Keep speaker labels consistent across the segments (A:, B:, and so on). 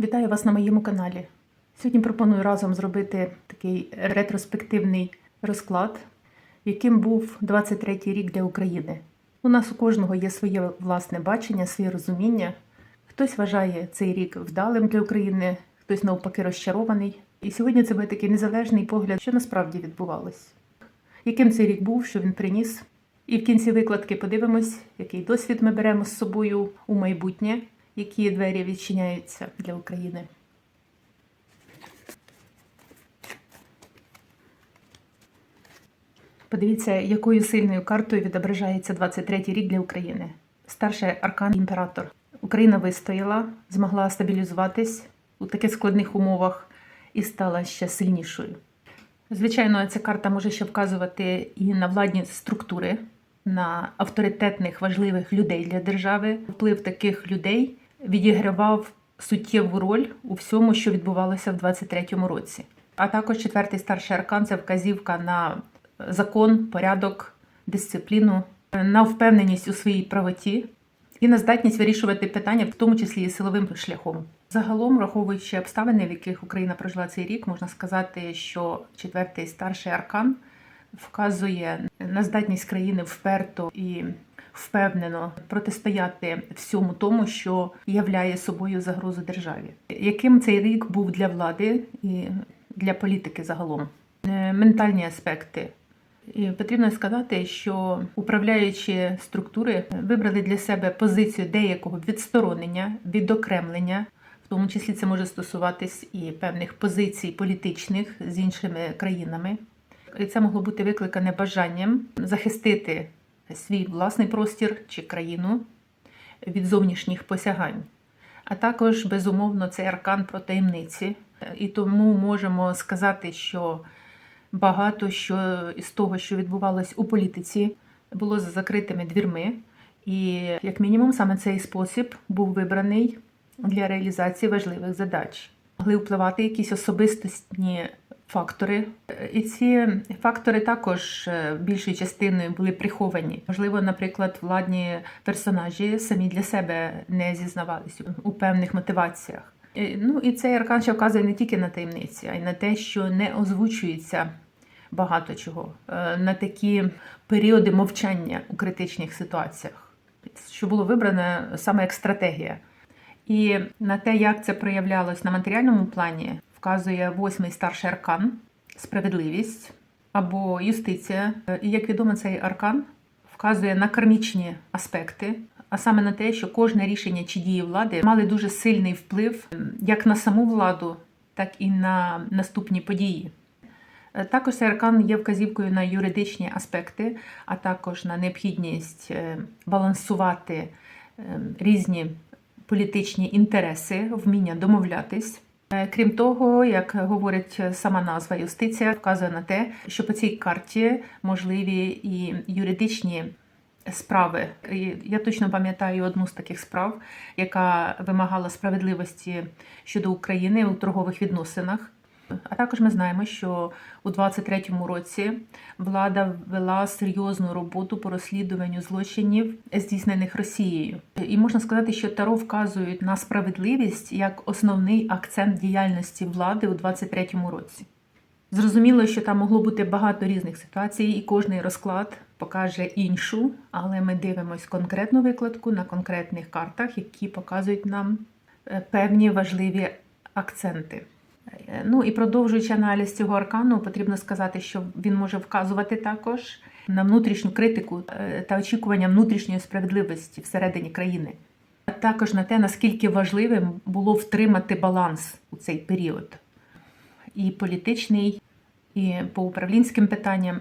A: Вітаю вас на моєму каналі. Сьогодні пропоную разом зробити такий ретроспективний розклад, яким був 23-й рік для України. У нас у кожного є своє власне бачення, своє розуміння. Хтось вважає цей рік вдалим для України, хтось навпаки розчарований. І сьогодні це буде такий незалежний погляд, що насправді відбувалось. Яким цей рік був, що він приніс. І в кінці викладки подивимось, який досвід ми беремо з собою у майбутнє, які двері відчиняються для України. Подивіться, якою сильною картою відображається 23-й рік для України. Старший аркан імператор. Україна вистояла, змогла стабілізуватись у таких складних умовах і стала ще сильнішою. Звичайно, ця карта може ще вказувати і на владні структури, на авторитетних важливих людей для держави. Вплив таких людей відігравав суттєву роль у всьому, що відбувалося в 23-му році. А також четвертий старший аркан це вказівка на закон, порядок, дисципліну, на впевненість у своїй правоті і на здатність вирішувати питання, в тому числі і силовим шляхом. Загалом, враховуючи обставини, в яких Україна прожила цей рік, можна сказати, що четвертий старший аркан вказує на здатність країни вперто і впевнено протистояти всьому тому, що являє собою загрозу державі. Яким цей рік був для влади і для політики загалом? Е, Ментальні аспекти. І потрібно сказати, що управляючі структури вибрали для себе позицію деякого відсторонення, відокремлення. В тому числі це може стосуватись і певних позицій політичних з іншими країнами. І це могло бути викликане бажанням захистити свій власний простір чи країну від зовнішніх посягань. А також, безумовно, цей аркан про таємниці. І тому можемо сказати, що багато що із того, що відбувалось у політиці, було за закритими двірми. І, як мінімум, саме цей спосіб був вибраний для реалізації важливих задач. Могли впливати якісь особистісні фактори. І ці фактори також е, більшою частиною були приховані. Можливо, наприклад, владні персонажі самі для себе не зізнавалися у певних мотиваціях. Е, Ну і цей аркан ще вказує не тільки на таємниці, а й на те, що не озвучується багато чого, е, на такі періоди мовчання у критичних ситуаціях, що було вибране саме як стратегія. І на те, як це проявлялось на матеріальному плані, вказує восьмий старший аркан справедливість або юстиція. І як відомо, цей аркан вказує на кармічні аспекти, а саме на те, що кожне рішення чи дії влади мали дуже сильний вплив як на саму владу, так і на наступні події. Також цей аркан є вказівкою на юридичні аспекти, а також на необхідність е, балансувати е, різні політичні інтереси, вміння домовлятись. Е, Крім того, як говорить сама назва юстиція, вказує на те, що по цій карті можливі і юридичні справи. Я точно пам'ятаю одну з таких справ, яка вимагала справедливості щодо України у торгових відносинах. А також ми знаємо, що у 23-му році влада вела серйозну роботу по розслідуванню злочинів, здійснених Росією. І можна сказати, що Таро вказують на справедливість як основний акцент діяльності влади у 23-му році. Зрозуміло, що там могло бути багато різних ситуацій, і кожний розклад покаже іншу, але ми дивимось конкретну викладку на конкретних картах, які показують нам е, певні важливі акценти. Е, Ну і продовжуючи аналіз цього аркану, потрібно сказати, що він може вказувати також на внутрішню критику е, та очікування внутрішньої справедливості всередині країни, а також на те, наскільки важливим було втримати баланс у цей період, і політичний, і по управлінським питанням.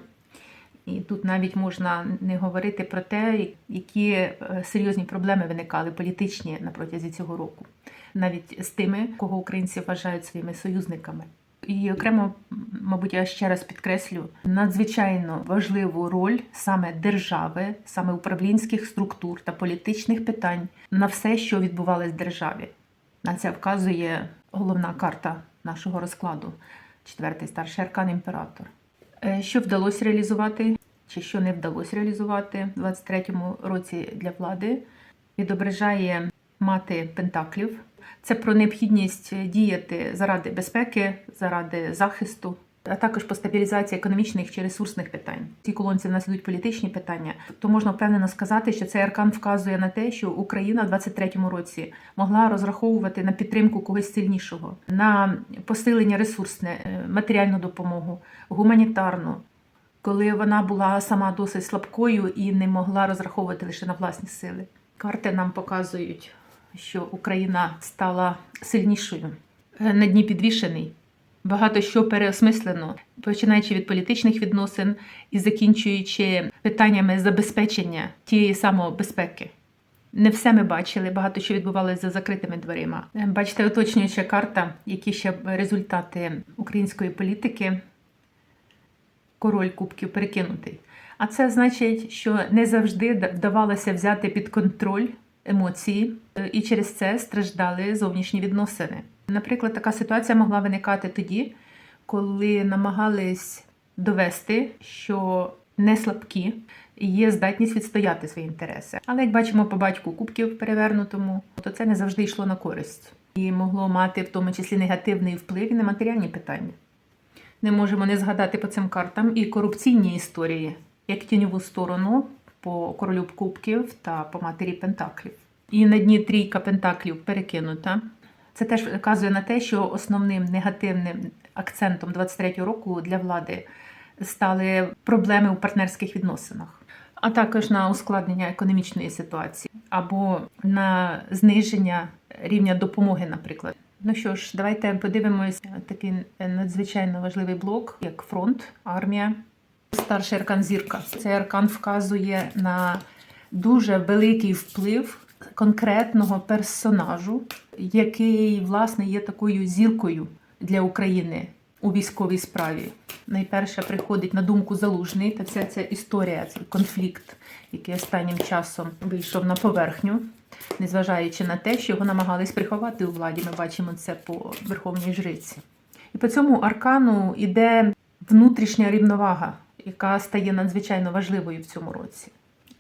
A: І тут навіть можна не говорити про те, які е, серйозні проблеми виникали політичні на протязі цього року, навіть з тими, кого українці вважають своїми союзниками. І окремо, мабуть, я ще раз підкреслю надзвичайно важливу роль саме держави, саме управлінських структур та політичних питань на все, що відбувалось в державі. На це вказує головна карта нашого розкладу четвертий старший аркан імператор. Е, Що вдалося реалізувати, чи що не вдалося реалізувати у 23-му році для влади, відображає мати пентаклів. це про необхідність діяти заради безпеки, заради захисту, а також по стабілізації економічних чи ресурсних питань. В колонці в нас ідуть політичні питання. То можна впевнено сказати, що цей аркан вказує на те, що Україна в 23-му році могла розраховувати на підтримку когось сильнішого, на посилення ресурсне, е, матеріальну допомогу, гуманітарну. Коли вона була сама досить слабкою і не могла розраховувати лише на власні сили. Карти нам показують, що Україна стала сильнішою. Е, На дні підвішений. Багато що переосмислено, починаючи від політичних відносин і закінчуючи питаннями забезпечення тієї самобезпеки. Не все ми бачили, багато що відбувалося за закритими дверима. Е, Бачите, уточнююча карта, які ще результати української політики, король кубків перекинутий. А це значить, що не завжди вдавалося взяти під контроль емоції, е, і через це страждали зовнішні відносини. Наприклад, така ситуація могла виникати тоді, коли намагались довести, що не слабкі є здатність відстояти свої інтереси. Але як бачимо по батьку кубків перевернутому, то це не завжди йшло на користь і могло мати в тому числі негативний вплив і на матеріальні питання. Не можемо не згадати по цим картам і корупційні історії, як тіньову сторону по королю кубків та по матері Пентаклів. І на дні трійка Пентаклів перекинута. Це теж вказує на те, що основним негативним акцентом 23-го року для влади стали проблеми у партнерських відносинах, а також на ускладнення економічної ситуації або на зниження рівня допомоги, наприклад. Ну що ж, давайте подивимось такий надзвичайно важливий блок, як фронт, армія. Старший аркан зірка. Цей аркан вказує на дуже великий вплив конкретного персонажу, який, власне, є такою зіркою для України у військовій справі. Найперше приходить на думку залужний, та вся ця історія, цей конфлікт, який останнім часом вийшов на поверхню, незважаючи на те, що його намагались приховати у владі. Ми бачимо це по верховній жриці. І по цьому аркану іде внутрішня рівновага, яка стає надзвичайно важливою в цьому році.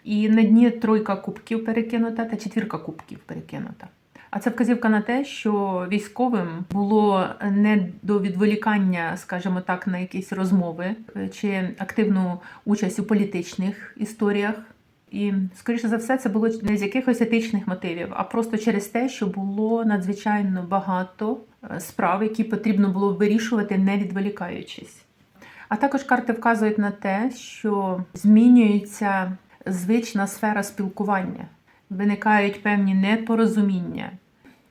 A: І на дні тройка кубків перекинута та четвірка кубків перекинута. А це вказівка на те, що військовим було не до відволікання, скажімо так, на якісь розмови чи активну участь у політичних історіях. І, скоріше за все, це було не з якихось етичних мотивів, а просто через те, що було надзвичайно багато е, справ, які потрібно було вирішувати, не відволікаючись. А також карти вказують на те, що змінюється звична сфера спілкування, виникають певні непорозуміння.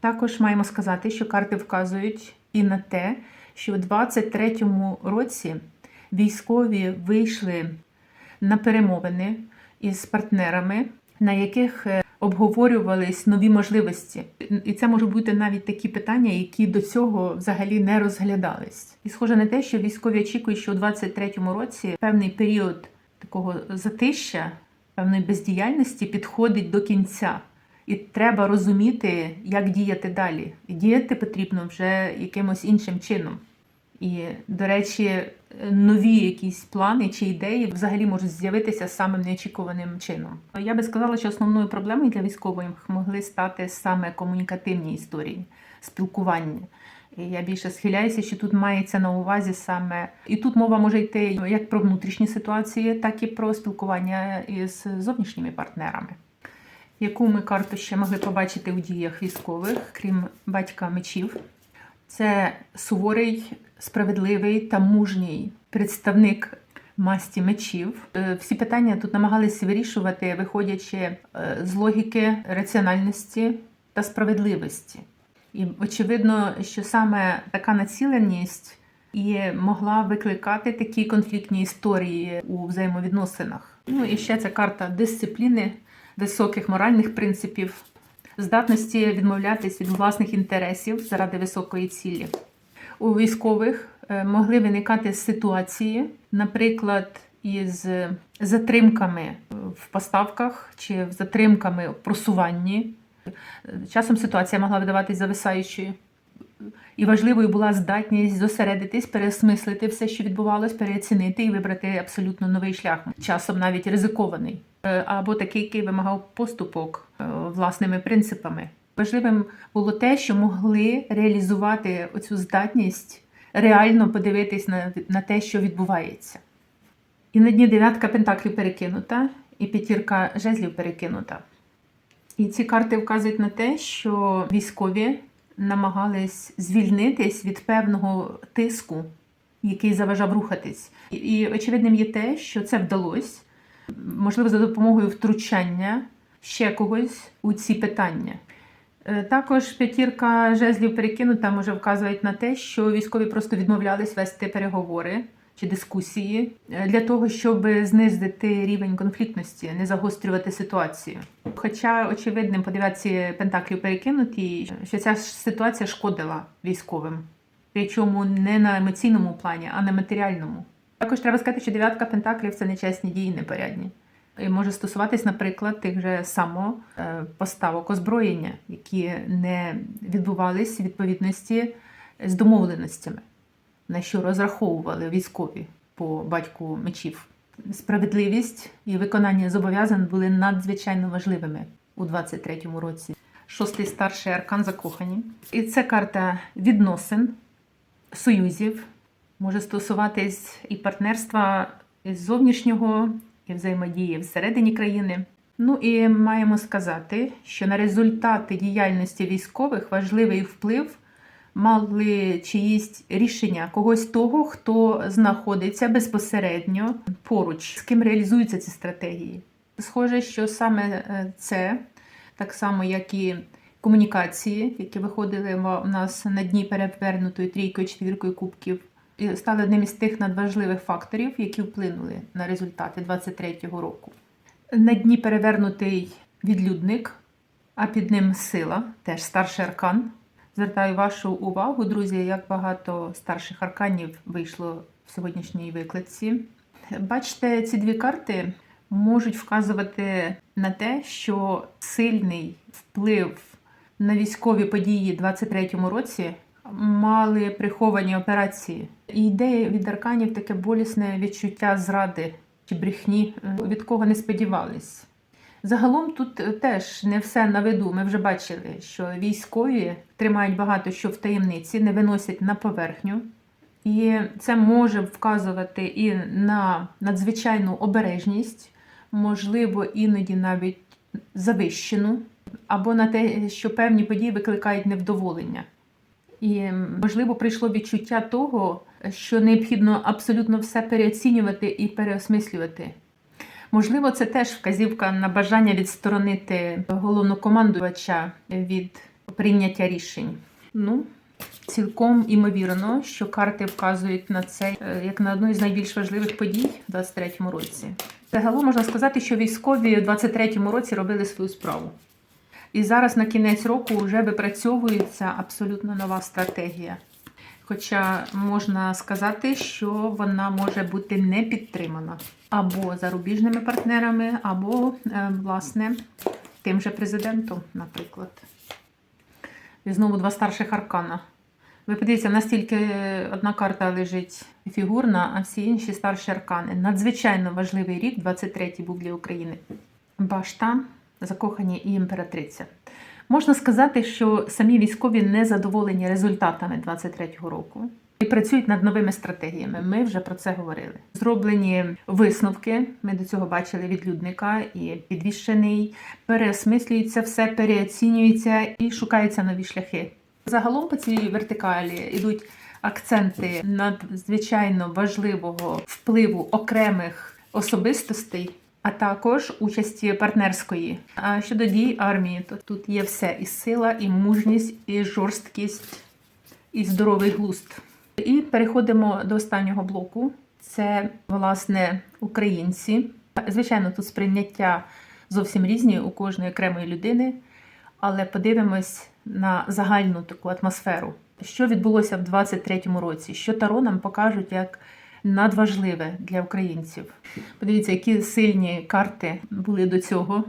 A: Також маємо сказати, що карти вказують і на те, що у 23-му році військові вийшли на перемовини із партнерами, на яких е, обговорювались нові можливості. І це можуть бути навіть такі питання, які до цього взагалі не розглядались. І схоже на те, що військові очікують, що у 23-му році певний період такого затища, певної бездіяльності підходить до кінця. І треба розуміти, як діяти далі. І діяти потрібно вже якимось іншим чином. І, до речі, нові якісь плани чи ідеї взагалі можуть з'явитися самим неочікуваним чином. Я би сказала, що основною проблемою для військових могли стати саме комунікативні історії, спілкування. І я більше схиляюся, що тут мається на увазі саме і тут мова може йти як про внутрішні ситуації, так і про спілкування із зовнішніми партнерами. Яку ми карту ще могли побачити у діях військових, крім батька мечів? Це суворий, справедливий та мужній представник масті мечів. Е, Всі питання тут намагалися вирішувати, виходячи е, з логіки раціональності та справедливості. І очевидно, що саме така націленість і могла викликати такі конфліктні історії у взаємовідносинах. Ну і ще ця карта дисципліни, високих моральних принципів, здатності відмовлятись від власних інтересів заради високої цілі. У військових е, могли виникати ситуації, наприклад, із затримками в поставках чи затримками в просуванні. Часом ситуація могла видаватись зависаючою. І важливою була здатність зосередитись, переосмислити все, що відбувалось, переоцінити і вибрати абсолютно новий шлях, часом навіть ризикований, Е, або такий, який вимагав поступок е, власними принципами. Важливим було те, що могли реалізувати оцю здатність реально подивитись на, на те, що відбувається. І на дні дев'ятка пентаклів перекинута, і п'ятірка жезлів перекинута. І ці карти вказують на те, що військові намагались звільнитись від певного тиску, який заважав рухатись. І, і очевидним є те, що це вдалося, можливо, за допомогою втручання ще когось у ці питання. Е, Також п'ятірка жезлів перекинута може вказувати на те, що військові просто відмовлялись вести переговори чи дискусії е, для того, щоб знизити рівень конфліктності, не загострювати ситуацію. Хоча очевидним по дев'ятці пентаклів перекинуті, що ця ситуація шкодила військовим, причому не на емоційному плані, а на матеріальному. Також треба сказати, що дев'ятка пентаклів це нечесні дії непорядні. І може стосуватись, наприклад, тих же само е, озброєння, які не відбувались у відповідності з домовленостями, на що розраховували військові по батьку мечів. Справедливість і виконання зобов'язань були надзвичайно важливими у 23-му році. Шостий старший аркан закохані. І це карта відносин, союзів, може стосуватись і партнерства із зовнішнього, і взаємодії всередині країни. Ну і маємо сказати, що на результати діяльності військових важливий вплив мали чиїсь рішення когось того, хто знаходиться безпосередньо поруч, з ким реалізуються ці стратегії. Схоже, що саме е, це, так само як і комунікації, які виходили в нас на дні перевернутою трійкою, четвіркою кубків, стали одним із тих надважливих факторів, які вплинули на результати 23-го року. На дні перевернутий відлюдник, а під ним сила, теж старший аркан. Звертаю вашу увагу, друзі, як багато старших арканів вийшло в сьогоднішній викладці. Бачите, ці дві карти можуть вказувати на те, що сильний вплив на військові події 23-му році мали приховані операції. І йде від арканів таке болісне відчуття зради чи брехні, е, від кого не сподівались. Загалом тут е, теж не все на виду. Ми вже бачили, що військові тримають багато що в таємниці, не виносять на поверхню. І це може вказувати і на надзвичайну обережність, можливо, іноді навіть завищену, або на те, що певні події викликають невдоволення. І можливо прийшло відчуття того, що необхідно абсолютно все переоцінювати і переосмислювати. Можливо, це теж вказівка на бажання відсторонити головнокомандувача від прийняття рішень. Ну, цілком імовірно, що карти вказують на це е, як на одну із найбільш важливих подій в 23-му році. Загалом можна сказати, що військові в 23-му році робили свою справу. І зараз на кінець року вже випрацьовується абсолютно нова стратегія. Хоча можна сказати, що вона може бути не підтримана або зарубіжними партнерами, або, е, власне, тим же президентом, наприклад. І знову два старших аркана. Ви подивіться, настільки одна карта лежить фігурна, а всі інші старші аркани. Надзвичайно важливий рік, 23-й був для України. Башта, закохані і імператриця. Можна сказати, що самі військові не задоволені результатами 23-го року і працюють над новими стратегіями. Ми вже про це говорили. Зроблені висновки. Ми до цього бачили відлюдника і підвішений. Переосмислюється все, переоцінюється і шукаються нові шляхи. Загалом по цій вертикалі йдуть акценти надзвичайно важливого впливу окремих особистостей а також участі партнерської. А щодо дій армії, то тут є все: і сила, і мужність, і жорсткість, і здоровий глузд. І переходимо до останнього блоку. Це, власне, українці. Звичайно, тут сприйняття зовсім різні у кожної окремої людини, але подивимось на загальну таку атмосферу. Що відбулося в 23-му році? Що Таро нам покажуть як надважливе для українців. Подивіться, які сильні карти були до цього.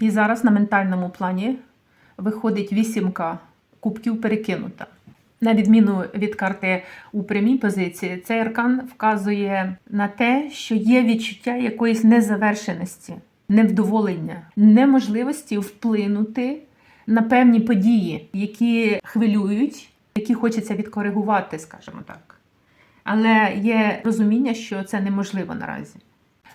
A: І зараз на ментальному плані виходить вісімка кубків перекинута. На відміну від карти у прямій позиції, цей аркан вказує на те, що є відчуття якоїсь незавершеності, невдоволення, неможливості вплинути на певні події, які хвилюють, які хочеться відкоригувати, скажімо так. Але є розуміння, що це неможливо наразі.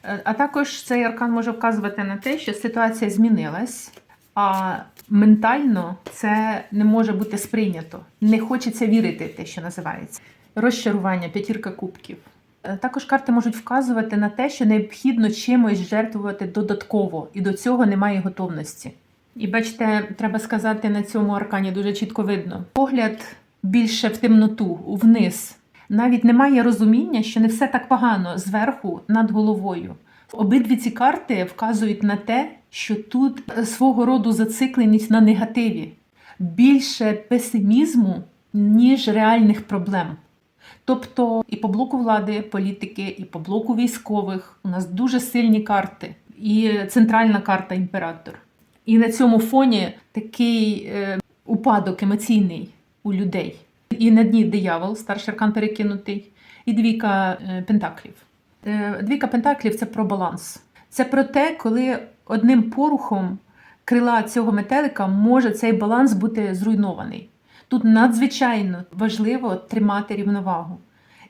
A: Е, А також цей аркан може вказувати на те, що ситуація змінилась, а ментально це не може бути сприйнято. Не хочеться вірити те, що називається. Розчарування, п'ятірка кубків. Е, Також карти можуть вказувати на те, що необхідно чимось жертвувати додатково, і до цього немає готовності. І бачите, треба сказати, на цьому аркані дуже чітко видно. Погляд більше в темноту, вниз. Навіть немає розуміння, що не все так погано зверху над головою. Обидві ці карти вказують на те, що тут е, свого роду зацикленість на негативі, більше песимізму, ніж реальних проблем. Тобто і по блоку влади, політики, і по блоку військових у нас дуже сильні карти, і центральна карта імператор. І на цьому фоні такий е, упадок емоційний у людей. І на дні диявол, старший аркан перекинутий, і двійка е, пентаклів. Е, Двійка пентаклів це про баланс. Це про те, коли одним порухом крила цього метелика може цей баланс бути зруйнований. Тут надзвичайно важливо тримати рівновагу.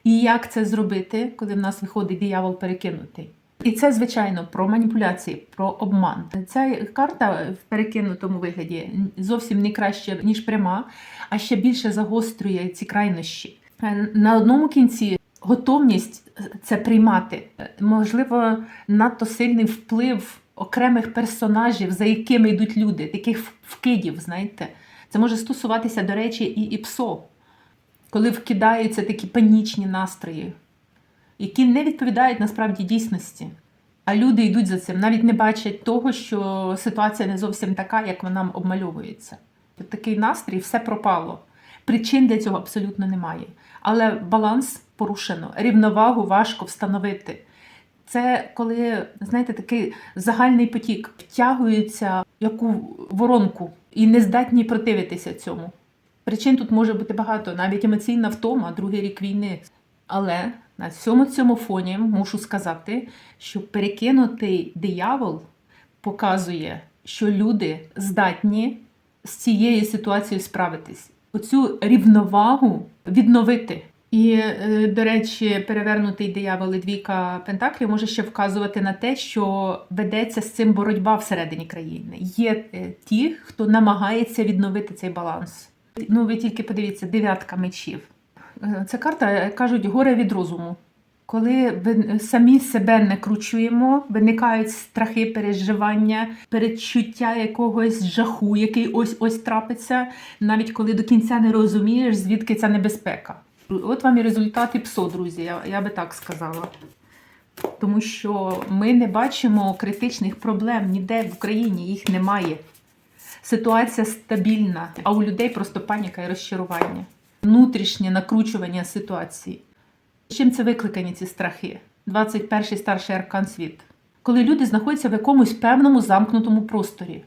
A: І як це зробити, коли в нас виходить диявол перекинутий? І це, звичайно, про маніпуляції, про обман. Ця карта в перекинутому вигляді зовсім не краще, ніж пряма, а ще більше загострює ці крайнощі. Е, На одному кінці готовність це приймати. Е, Можливо, надто сильний вплив окремих персонажів, за якими йдуть люди, таких вкидів, знаєте. Це може стосуватися, до речі, і, і ПСО, коли вкидаються такі панічні настрої, які не відповідають насправді дійсності. А люди йдуть за цим, навіть не бачать того, що ситуація не зовсім така, як вона обмальовується. Такий настрій, все пропало. Причин для цього абсолютно немає. Але баланс порушено, рівновагу важко встановити. Це коли, знаєте, такий загальний потік втягується яку воронку і не здатні противитися цьому. Причин тут може бути багато, навіть емоційна втома, другий рік війни. Але на всьому цьому фоні мушу сказати, що перекинутий диявол показує, що люди здатні з цією ситуацією справитись, оцю рівновагу відновити. І, е, до речі, перевернутий диявол і двійка пентаклів може ще вказувати на те, що ведеться з цим боротьба всередині країни. Є е, ті, хто намагається відновити цей баланс. Ну, ви тільки подивіться, дев'ятка мечів. Е, Ця карта кажуть горе від розуму. Коли ви самі себе не кручуємо, виникають страхи, переживання, передчуття якогось жаху, який ось ось трапиться, навіть коли до кінця не розумієш, звідки ця небезпека. От вам і результати ПСО, друзі, я, я би так сказала. Тому що ми не бачимо критичних проблем ніде в Україні, їх немає. Ситуація стабільна, а у людей просто паніка і розчарування, внутрішнє накручування ситуації. Чим це викликані ці страхи? 21-й старший аркан світ. Коли люди знаходяться в якомусь певному замкнутому просторі.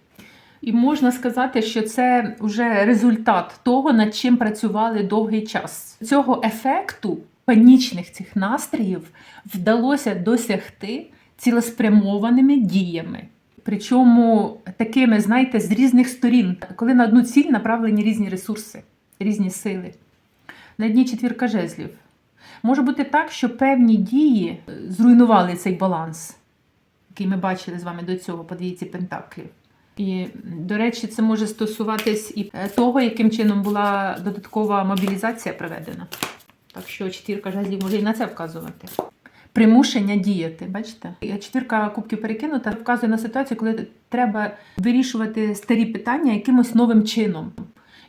A: І можна сказати, що це вже результат того, над чим працювали довгий час. Цього ефекту панічних цих настроїв вдалося досягти цілеспрямованими діями. Причому такими, знаєте, з різних сторін, коли на одну ціль направлені різні ресурси, різні сили. На дні четвірка жезлів. Може бути так, що певні дії е, зруйнували цей баланс, який ми бачили з вами до цього по двійці пентаклів. І, до речі, це може стосуватись і е, того, яким чином була додаткова мобілізація проведена. Так що четвірка жезлів може і на це вказувати. Примушення діяти, бачите? Четвірка кубків перекинута вказує на ситуацію, коли треба вирішувати старі питання якимось новим чином.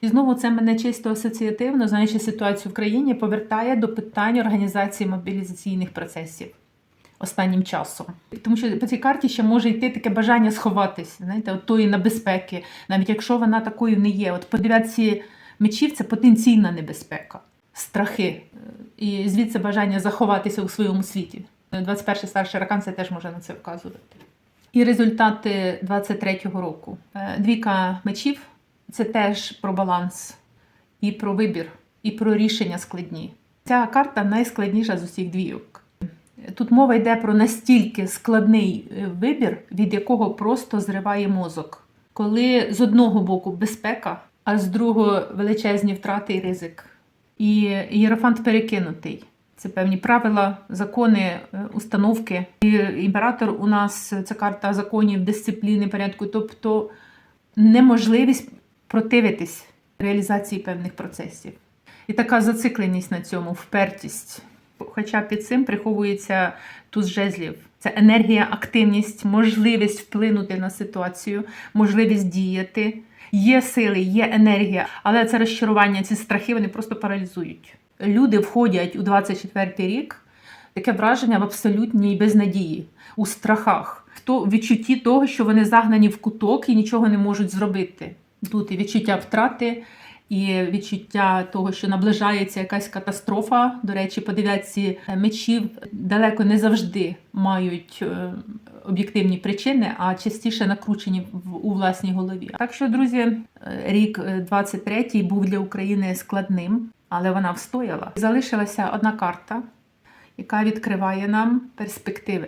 A: І знову це мене чисто асоціативно, знаючи ситуацію в країні, повертає до питань організації мобілізаційних процесів останнім часом. Тому що по цій карті ще може йти таке бажання сховатись, знаєте, от тої небезпеки, навіть якщо вона такою не є. От по мечів це потенційна небезпека, страхи. І звідси бажання заховатися у своєму світі. 21 старший аркан це теж може на це вказувати. І результати 23-го року. Е, Двійка мечів це теж про баланс, і про вибір, і про рішення складні. Ця карта найскладніша з усіх двійок. Тут мова йде про настільки складний е, вибір, від якого просто зриває мозок. коли з одного боку безпека, а з другого величезні втрати і ризик. І Єрофант перекинутий. Це певні правила, закони, е, установки. І імператор у нас це карта законів, дисципліни, порядку, тобто неможливість противитись реалізації певних процесів. І така зацикленість на цьому, впертість. Хоча під цим приховується туз жезлів. Це енергія, активність, можливість вплинути на ситуацію, можливість діяти. Є сили, є енергія, але це розчарування, ці страхи вони просто паралізують. Люди входять у 24 рік, таке враження в абсолютній безнадії, у страхах, в відчутті того, що вони загнані в куток і нічого не можуть зробити. Тут і відчуття втрати, і відчуття того, що наближається якась катастрофа. До речі, по дев'ятці мечів далеко не завжди мають е, об'єктивні причини, а частіше накручені у власній голові. Так що, друзі, е, рік е, 23-й був для України складним, але вона встояла. Залишилася одна карта, яка відкриває нам перспективи.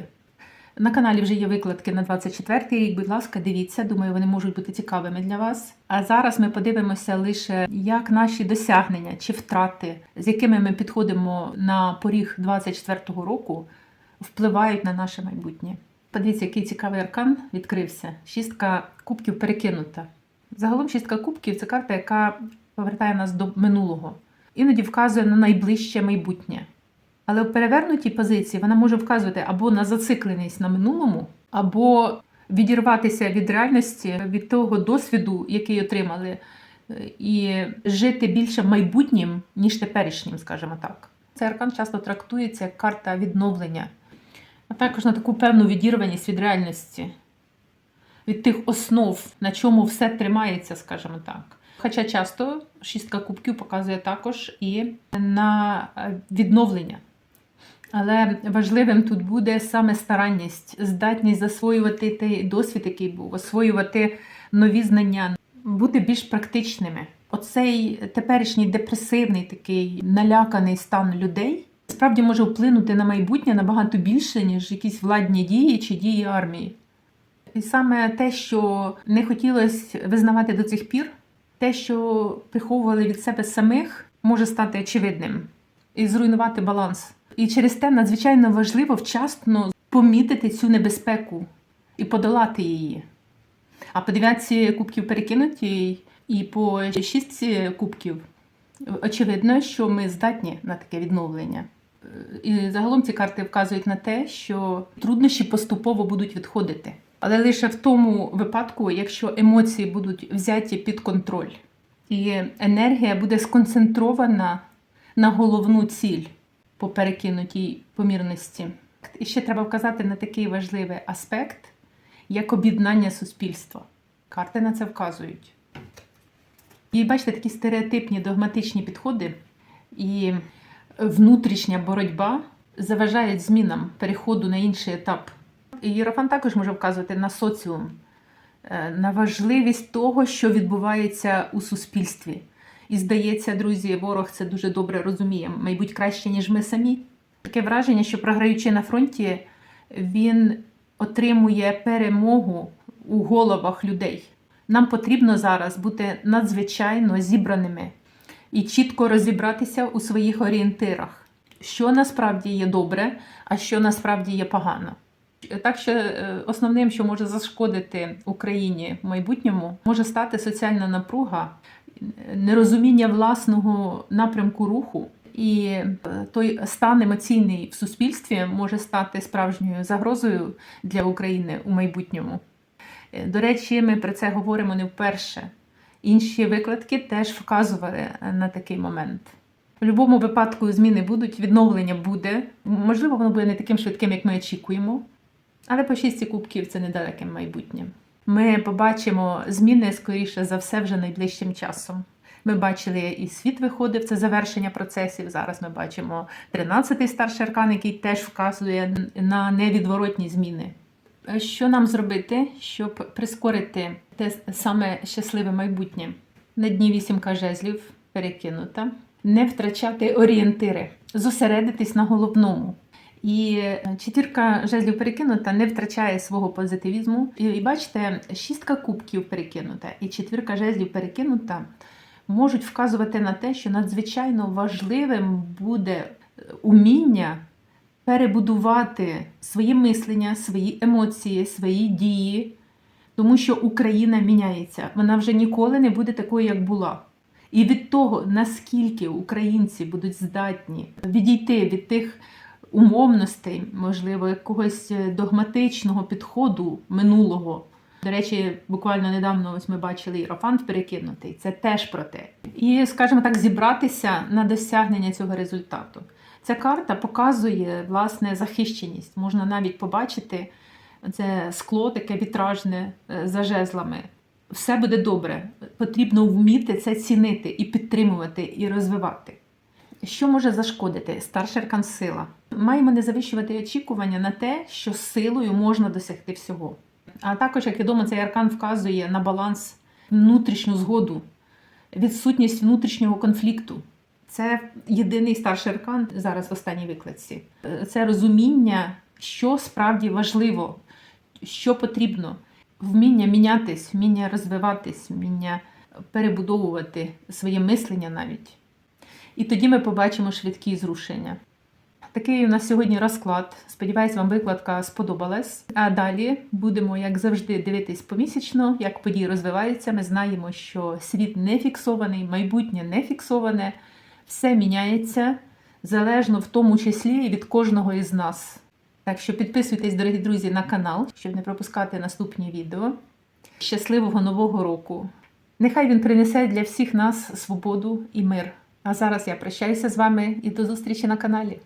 A: На каналі вже є викладки на 24 рік. Будь ласка, дивіться. Думаю, вони можуть бути цікавими для вас. А зараз ми подивимося лише, як наші досягнення чи втрати, з якими ми підходимо на поріг 24-го року, впливають на наше майбутнє. Подивіться, який цікавий аркан відкрився. Шістка кубків перекинута. Загалом шістка кубків це карта, яка повертає нас до минулого. Іноді вказує на найближче майбутнє. Але в перевернутій позиції вона може вказувати або на зацикленість на минулому, або відірватися від реальності, від того досвіду, який отримали, е, і жити більше майбутнім, ніж теперішнім, скажімо так. Цей аркан часто трактується як карта відновлення, а також на таку певну відірваність від реальності, від тих основ, на чому все тримається, скажімо так. Хоча часто шістка кубків показує також і на е, відновлення. Але важливим тут буде саме старанність, здатність засвоювати той досвід, який був, освоювати нові знання, бути більш практичними. Оцей теперішній депресивний такий наляканий стан людей справді може вплинути на майбутнє набагато більше, ніж якісь владні дії чи дії армії. І саме те, що не хотілося визнавати до цих пір, те, що приховували від себе самих, може стати очевидним і зруйнувати баланс. І через те надзвичайно важливо вчасно помітити цю небезпеку і подолати її. А по дев'ятці кубків перекинуті і по шістці кубків очевидно, що ми здатні на таке відновлення. І загалом ці карти вказують на те, що труднощі поступово будуть відходити. Але лише в тому випадку, якщо емоції будуть взяті під контроль, і енергія буде сконцентрована на головну ціль по перекинутій помірності. І ще треба вказати на такий важливий аспект, як об'єднання суспільства. Карти на це вказують. І бачите, такі стереотипні догматичні підходи і внутрішня боротьба заважають змінам переходу на інший етап. І Єрофан також може вказувати на соціум, е, на важливість того, що відбувається у суспільстві. І здається, друзі, ворог це дуже добре розуміє, мабуть, краще, ніж ми самі. Таке враження, що програючи на фронті, він отримує перемогу у головах людей. Нам потрібно зараз бути надзвичайно зібраними і чітко розібратися у своїх орієнтирах, що насправді є добре, а що насправді є погано. Так що е, основним, що може зашкодити Україні в майбутньому, може стати соціальна напруга, нерозуміння власного напрямку руху. І е, той стан емоційний в суспільстві може стати справжньою загрозою для України у майбутньому. Е, До речі, ми про це говоримо не вперше. Інші викладки теж вказували на такий момент. В будь-якому випадку зміни будуть, відновлення буде. Можливо, воно буде не таким швидким, як ми очікуємо. Але по шісті кубків це недалеким майбутнім. Ми побачимо зміни, скоріше за все, вже найближчим часом. Ми бачили, і світ виходив, це завершення процесів. Зараз ми бачимо 13-й старший аркан, який теж вказує на невідворотні зміни. Що нам зробити, щоб прискорити те саме щасливе майбутнє? На дні вісімка жезлів перекинута. Не втрачати орієнтири, зосередитись на головному І е, четвірка жезлів перекинута не втрачає свого позитивізму. І, і бачите, шістка кубків перекинута і четвірка жезлів перекинута можуть вказувати на те, що надзвичайно важливим буде е, уміння перебудувати своє мислення, свої емоції, свої дії, тому що Україна міняється. Вона вже ніколи не буде такою, як була. І від того, наскільки українці будуть здатні відійти від тих умовностей, можливо, якогось е, догматичного підходу минулого. До речі, буквально недавно ось ми бачили Іерофант перекинутий. Це теж про те. І, скажімо так, зібратися на досягнення цього результату. Ця карта показує власне захищеність. Можна навіть побачити це скло, таке вітражне е, за жезлами. Все буде добре. Потрібно вміти це цінити і підтримувати, і розвивати. Що може зашкодити? Старший аркан сила. Маємо не завищувати очікування на те, що силою можна досягти всього. А також, як відомо, цей аркан вказує на баланс, внутрішню згоду, відсутність внутрішнього конфлікту. Це єдиний старший аркан зараз в останній викладці. Це розуміння, що справді важливо, що потрібно, вміння мінятись, вміння розвиватись, вміння перебудовувати своє мислення навіть. І тоді ми побачимо швидкі зрушення. Такий у нас сьогодні розклад. Сподіваюсь, вам викладка сподобалась. А далі будемо, як завжди, дивитись помісячно, як події розвиваються. Ми знаємо, що світ не фіксований, майбутнє не фіксоване, все міняється залежно в тому числі і від кожного із нас. Так що підписуйтесь, дорогі друзі, на канал, щоб не пропускати наступні відео. Щасливого нового року! Нехай він принесе для всіх нас свободу і мир. А зараз я прощаюся з вами і до зустрічі на каналі.